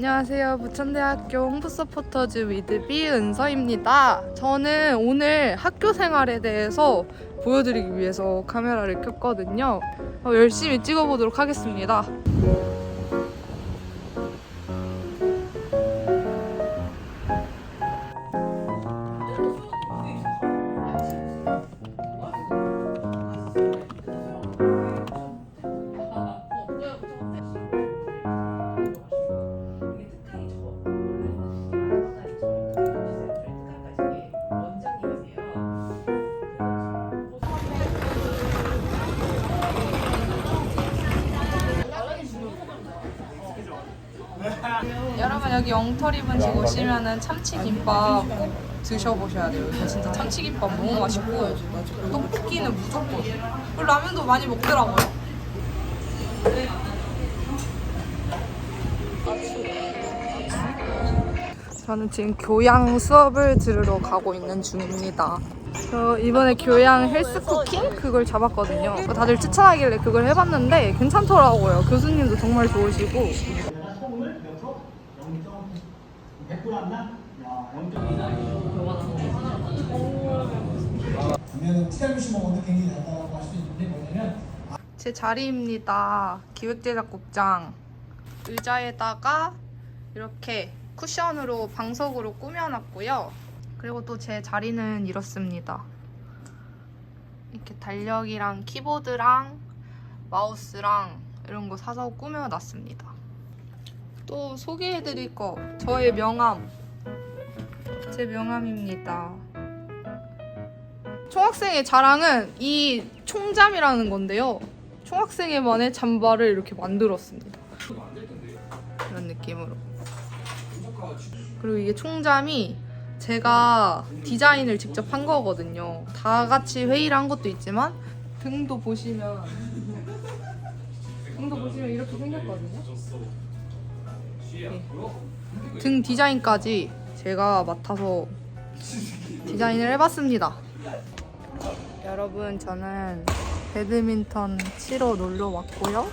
안녕하세요. 부천대학교 홍보 서포터즈 위드비 은서입니다. 저는 오늘 학교 생활에 대해서 보여드리기 위해서 카메라를 켰거든요. 어, 열심히 찍어보도록 하겠습니다. 여러분 여기 영털이 분식 오시면은 참치김밥 꼭 드셔보셔야 돼요. 이거 진짜 참치김밥 너무 맛있고 떡볶이는 무조건. 그리고 라면도 많이 먹더라고요. 저는 지금 교양 수업을 들으러 가고 있는 중입니다. 저 이번에 교양 헬스 쿠킹 그걸 잡았거든요. 다들 추천하길래 그걸 해봤는데 괜찮더라고요. 교수님도 정말 좋으시고 소금을 넣어서 0.100g 나? 야, 0.2. 그러면 티라미수 먹어도 굉장히 달다고 할수 있는데 뭐냐면 제 자리입니다. 기획제작국장. 의자에다가 이렇게 쿠션으로 방석으로 꾸며놨고요. 그리고 또 제 자리는 이렇습니다. 이렇게 달력이랑 키보드랑 마우스랑 이런 거 사서 꾸며놨습니다. 또 소개해드릴 거 저의 명함. 제 명함입니다. 총학생의 자랑은 이 총잠이라는 건데요. 총학생회만의 잠바를 이렇게 만들었습니다. 이런 느낌으로. 그리고 이게 총잠이 제가 디자인을 직접 한 거거든요. 다 같이 회의를 한 것도 있지만 등도 보시면 등도 보시면 이렇게 생겼거든요. 네. 등 디자인까지 제가 맡아서 디자인을 해봤습니다. 여러분 저는 배드민턴 치러 놀러 왔고요.